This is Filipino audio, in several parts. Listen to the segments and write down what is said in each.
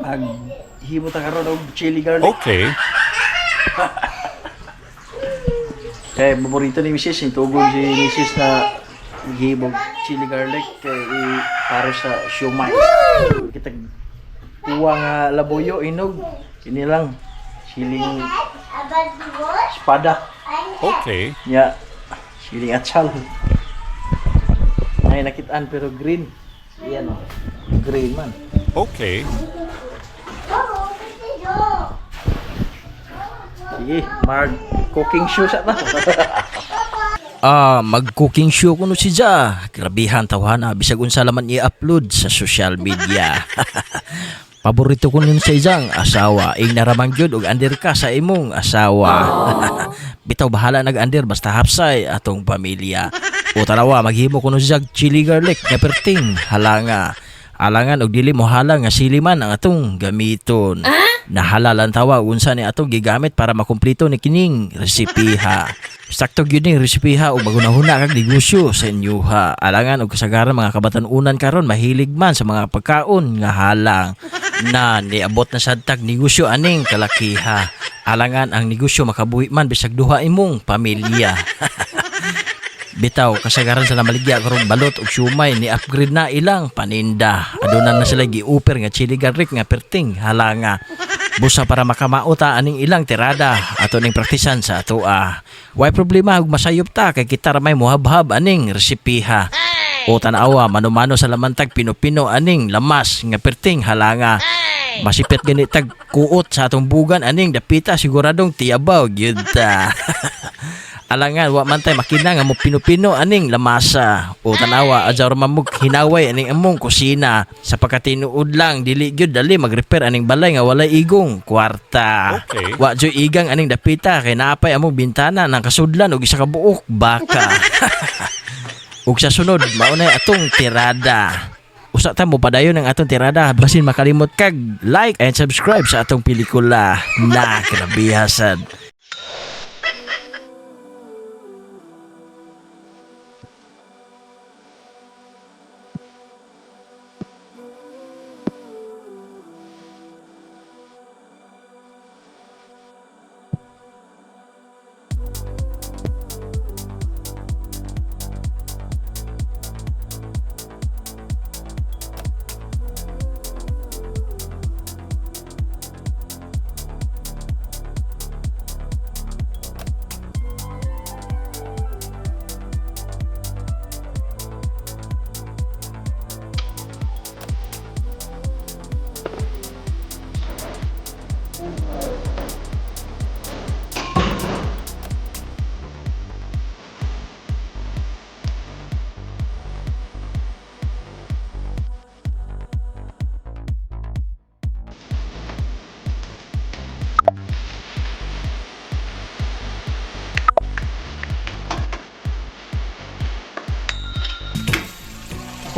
Mag himo ta karon og chili garlic. Okay. Kaya paborito ni Mrs. Yung tugol si Mrs. na hibog chili garlic kay i- para sa siomay. Kita kuha nga laboyo inog. Kini lang siling espada. Okay. Ya, siling atsal. Ay nakitaan pero green. Yan oh. Green man. Okay. Sige, mag cooking show sa ta. Ah, mag-cooking show kuno si Ja. Grabihan tawhana bisag unsa laman i-upload sa social media. Paborito ko nun sa isang asawa. Ing naramang gyud og under ka sa imong asawa. Bitaw bahala nag-under basta hapsay atong pamilya. O tanawa maghimo kuno siya og chili garlic nga perting halanga. Alangan og dili mo halang nga siliman ang atong gamiton. Nahalalan tawa unsa ni atong gigamit para makumpleto ni kining resipiha. Sakto gyud ning resipiha ug magunahuna kag negosyo sa inyuha. Alangan og kasagaran mga kabatan-unan karon mahilig man sa mga pagkaon nga halang. Na niabot na sad tag negosyo aning kalakiha. Alangan ang negosyo makabuhi man bisag duha imong pamilya. Bitaw, kasagaran sa namaligya karong balot ug siumay ni upgrade na ilang paninda. Adunan na sila gi-upper nga chili garlic nga perting halanga. Busa para makamauta aning ilang tirada ato ning praktisan sa atoa. Way problema ug masayop ta kay kita may muhabhab aning resipiha. O tanawa manumano sa lamantag pino-pino aning lamas nga perting halanga. Masipit gani tag kuot sa atong bugan aning dapita siguradong tiyabaw gyud ta. Alangan wa man tay makina nga mo pinupino aning lamasa o tanawa ajaw mamug hinaway aning among kusina sa pagkatinuod lang dili gyud dali mag-repair aning balay nga walay igong kwarta. Okay. Wa joy igang aning dapita kay naapay among bintana ng kasudlan og isa ka buok baka. ug sa sunod maunay atong tirada. Usa ta mo padayon ang atong tirada basin makalimot kag like and subscribe sa atong pelikula na grabihasan.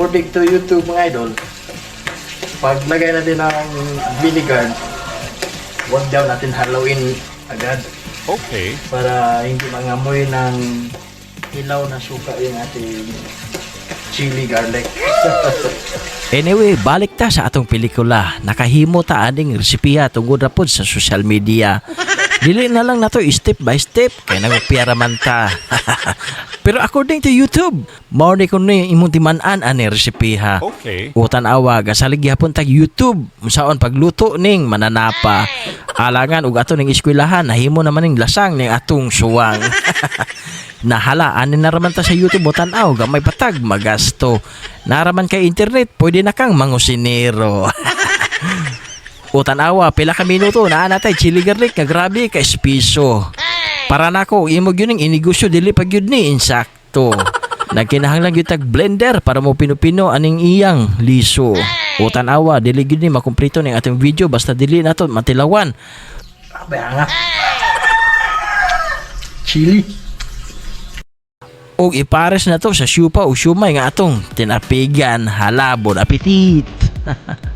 According to YouTube mga idol, paglagay natin ng vinegar, huwag daw natin halawin agad Okay. para hindi mangamoy ng hilaw na suka yung ating chili garlic. Anyway, balik ta sa atong pelikula. Nakahimo ta aning resipiya tungod ra pod sa social media. Dili na lang nato step by step kay nagupya ra man ta. Pero according to YouTube, mao ni kun imong timan-an ani resipiha. Okay. Utan awa gasalig gyapon tag YouTube unsaon pagluto ning mananapa. Alangan ug ato ning eskwelahan nahimo naman ning lasang ning atong suwang. Nahala ani na raman ta sa YouTube utan aw gamay patag magasto. Naraman kay internet pwede na kang mangusinero. Utan awa pila ka minuto naa natay chili garlic nga grabe ka espiso. Para nako imo gyud ning inegosyo dili pa gyud ni insakto. Nagkinahanglan gyud tag blender para mo pinupino aning iyang liso. Utan awa dili gyud ni makumpleto ning ating video basta dili nato matilawan. Abay. Chili. Og ipares na to sa syupa o syumay nga atong tinapigan halabon apetit.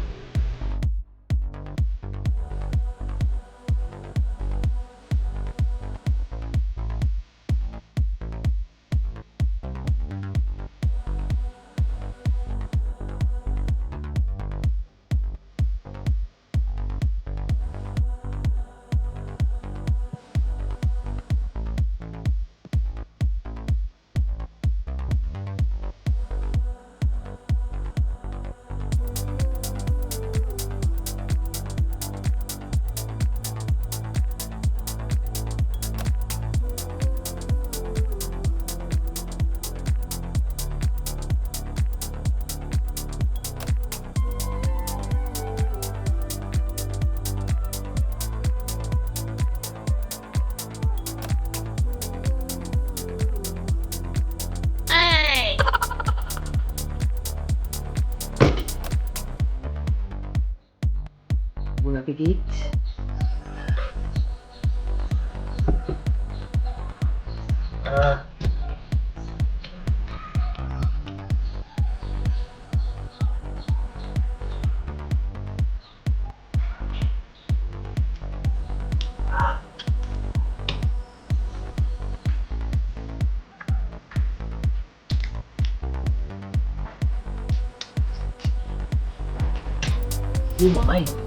Muna pikit. Ah. Lumamay. Chili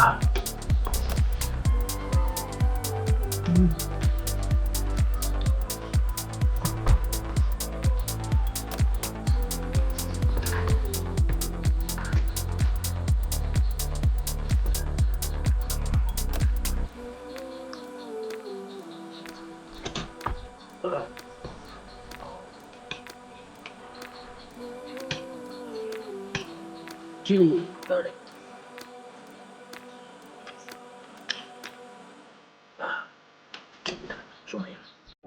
garlic. Sumaya.